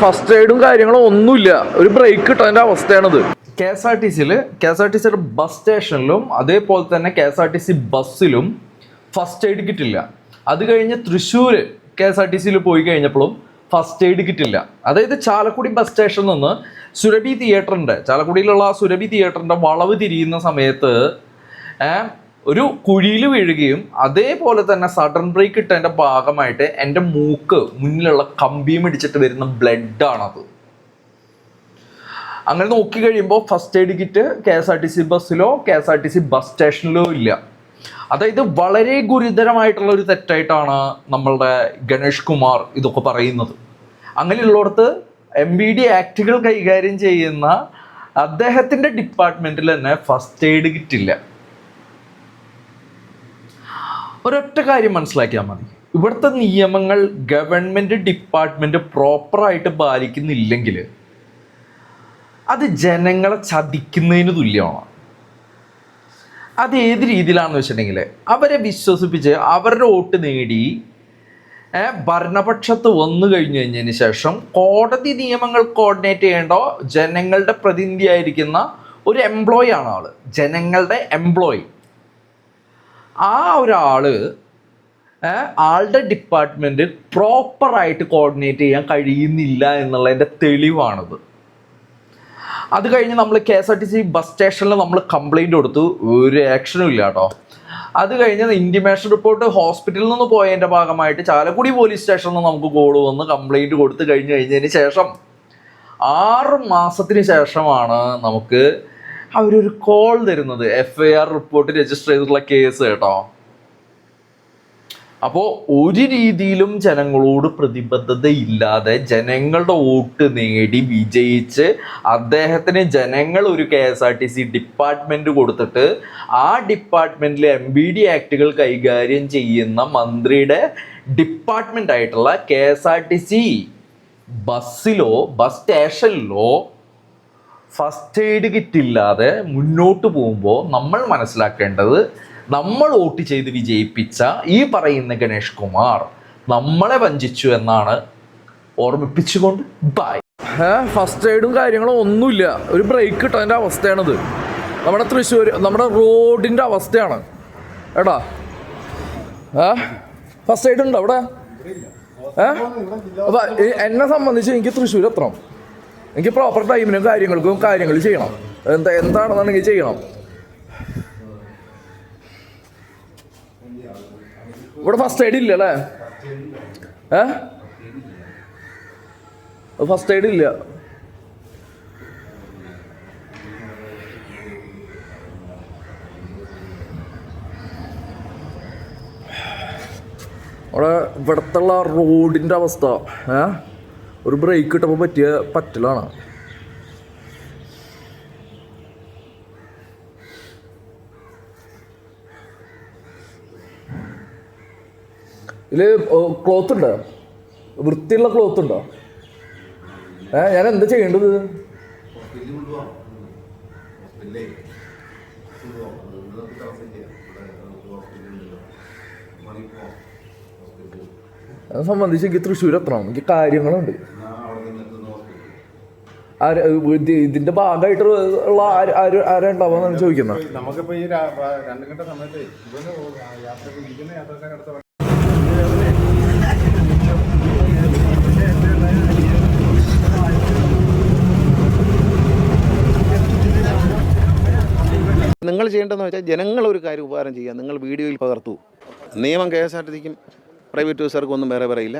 First എയ്ഡും കാര്യങ്ങളും ഒന്നുമില്ല. ഒരു ബ്രേക്ക് കിട്ടാന്റെ അവസ്ഥയാണിത്. കെ എസ് ആർ ടി സിയിൽ കെ എസ് ആർ ടി സിയുടെ ബസ് സ്റ്റേഷനിലും അതേപോലെ തന്നെ K S R T C ബസ്സിലും first aid കിട്ടില്ല. അത് കഴിഞ്ഞ് Thrissur K S R T സിയിൽ പോയി കഴിഞ്ഞപ്പോഴും ഫസ്റ്റ് എയ്ഡ് കിട്ടില്ല. അതായത് ചാലക്കുടി ബസ് സ്റ്റേഷനിൽ നിന്ന് സുരഭി തിയേറ്ററിന്റെ ചാലക്കുടിയിലുള്ള ആ സുരഭി തിയേറ്ററിന്റെ വളവ് തിരിയുന്ന സമയത്ത് ഒരു കുഴിയിൽ വീഴുകയും അതേപോലെ തന്നെ സഡൻ ബ്രേക്ക് ഇട്ടതിന്റെ ഭാഗമായിട്ട് എന്റെ മൂക്ക് മുന്നിലുള്ള കമ്പിയും ഇടിച്ചിട്ട് വരുന്ന ബ്ലഡാണത് അങ്ങനെ നോക്കി കഴിയുമ്പോൾ first aid kit K S R T C ബസ്സിലോ K S R T C bus സ്റ്റേഷനിലോ ഇല്ല. അതായത് വളരെ ഗുരുതരമായിട്ടുള്ള ഒരു തെറ്റായിട്ടാണ് നമ്മളുടെ ഗണേഷ് കുമാർ ഇതൊക്കെ പറയുന്നത്. അങ്ങനെയുള്ളിടത്ത് എം ബി ഡി ആക്റ്റുകൾ കൈകാര്യം ചെയ്യുന്ന അദ്ദേഹത്തിന്റെ ഡിപ്പാർട്ട്മെന്റിൽ തന്നെ ഫസ്റ്റ് എയ്ഡ് കിറ്റില്ല ഒരൊറ്റ കാര്യം മനസ്സിലാക്കിയാൽ മതി. ഇവിടുത്തെ നിയമങ്ങൾ ഗവൺമെന്റ് ഡിപ്പാർട്ട്മെന്റ് പ്രോപ്പറായിട്ട് പാലിക്കുന്നില്ലെങ്കിൽ അത് ജനങ്ങളെ ചതിക്കുന്നതിന് തുല്യമാണ്. അത് ഏത് രീതിയിലാണെന്ന് വെച്ചിട്ടുണ്ടെങ്കിൽ അവരെ വിശ്വസിപ്പിച്ച് അവരുടെ വോട്ട് നേടി ഭരണപക്ഷത്ത് വന്നു കഴിഞ്ഞു കഴിഞ്ഞതിന് ശേഷം കോടതി നിയമങ്ങൾ കോർഡിനേറ്റ് ചെയ്യേണ്ട ജനങ്ങളുടെ പ്രതിനിധിയായിരിക്കുന്ന ഒരു എംപ്ലോയി ആണ് ആൾ. ജനങ്ങളുടെ എംപ്ലോയി ആ ഒരാൾ ആളുടെ ഡിപ്പാർട്ട്മെന്റ് പ്രോപ്പറായിട്ട് കോർഡിനേറ്റ് ചെയ്യാൻ കഴിയുന്നില്ല എന്നുള്ളതിന്റെ തെളിവാണത്. അത് കഴിഞ്ഞ് നമ്മൾ K S R T C bus സ്റ്റേഷനിൽ നമ്മൾ കംപ്ലൈന്റ് കൊടുത്തു. ഒരു ആക്ഷനും ഇല്ല കേട്ടോ. അത് കഴിഞ്ഞ് ഇന്റിമേഷൻ റിപ്പോർട്ട് ഹോസ്പിറ്റലിൽ നിന്ന് പോയതിന്റെ ഭാഗമായിട്ട് ചാലക്കുടി പോലീസ് സ്റ്റേഷനിൽ നിന്ന് നമുക്ക് കോൾ വന്ന് കംപ്ലൈന്റ് കൊടുത്ത് കഴിഞ്ഞ് കഴിഞ്ഞതിന് ശേഷം ആറ് മാസത്തിന് ശേഷമാണ് നമുക്ക് അവരൊരു കോൾ തരുന്നത്. F I R report register ചെയ്തിട്ടുള്ള കേസ് കേട്ടോ. അപ്പോ ഒരു രീതിയിലും ജനങ്ങളോട് പ്രതിബദ്ധതയില്ലാതെ ജനങ്ങളുടെ വോട്ട് നേടി വിജയിച്ച് അദ്ദേഹത്തിന് ജനങ്ങൾ ഒരു K S R T C department കൊടുത്തിട്ട് ആ ഡിപ്പാർട്ട്മെന്റിൽ എം ബി ഡി ആക്ടുകൾ കൈകാര്യം ചെയ്യുന്ന മന്ത്രിയുടെ ഡിപ്പാർട്ട്മെന്റ് ആയിട്ടുള്ള K S R T C ബസ്സിലോ bus സ്റ്റേഷനിലോ ഫസ്റ്റ് എയ്ഡ് കിറ്റ് ഇല്ലാതെ മുന്നോട്ട് പോകുമ്പോൾ നമ്മൾ മനസ്സിലാക്കേണ്ടത് നമ്മൾ വോട്ട് ചെയ്ത് വിജയിപ്പിച്ച ഈ പറയുന്ന ഗണേഷ് കുമാർ നമ്മളെ വഞ്ചിച്ചു എന്നാണ് ഓർമ്മിപ്പിച്ചുകൊണ്ട് ബൈ ഫസ്റ്റ് എയ്ഡും കാര്യങ്ങളും ഒന്നുമില്ല. ഒരു ബ്രേക്ക് കിട്ടാന്റെ അവസ്ഥയാണിത്. നമ്മുടെ തൃശ്ശൂർ നമ്മുടെ റോഡിന്റെ അവസ്ഥയാണ്. എടാ. ഏ ഫസ്റ്റ് എയ്ഡ് ഉണ്ടോ അവിടെ? ഏ? അപ്പം എന്നെ സംബന്ധിച്ച് എനിക്ക് തൃശ്ശൂർ എത്തണം. എനിക്ക് പ്രോപ്പർ ടൈമിനും കാര്യങ്ങൾക്കും കാര്യങ്ങൾ ചെയ്യണം. എന്താ എന്താണെന്നുണ്ടെങ്കിൽ ചെയ്യണം. ഇവിടെ ഫസ്റ്റ് എയ്ഡ് ഇല്ല അല്ലേ? ഏ? ഫസ്റ്റ് എയ്ഡ് ഇല്ല. അവിടെ ഇവിടത്തുള്ള റോഡിന്റെ അവസ്ഥ. ഏ? ഒരു ബ്രേക്ക് കിട്ടുമ്പോൾ പറ്റിയ പറ്റലാണ്. ഇതിൽ ക്ലോത്ത് ഉണ്ടോ. വൃത്തിയുള്ള ക്ലോത്ത് ഉണ്ടോ? ഏ ഞാൻ എന്താ ചെയ്യേണ്ടത്? അത് സംബന്ധിച്ച് എനിക്ക് തൃശ്ശൂർ എത്തണം. എനിക്ക് കാര്യങ്ങളുണ്ട്. ഇതിന്റെ ഭാഗമായിട്ട് ഉള്ള ആര് ഉണ്ടാവാന്നാണ് ചോദിക്കുന്നത്. നമുക്കിപ്പോ ഈ രാ- പ- രണ്ടു ഗണ്ട സമയത്ത് യാത്ര ഇരിക്കുന്ന നിങ്ങൾ ചെയ്യേണ്ടതെന്ന് വെച്ചാൽ ജനങ്ങൾ ഒരു കാര്യം ഉപകാരം ചെയ്യുക. നിങ്ങൾ വീഡിയോയിൽ പകർത്തു. നിയമം കെ എസ് ആർ ടി സിക്കും പ്രൈവറ്റ് യൂസർക്കൊന്നും വേറെ പറയില്ല.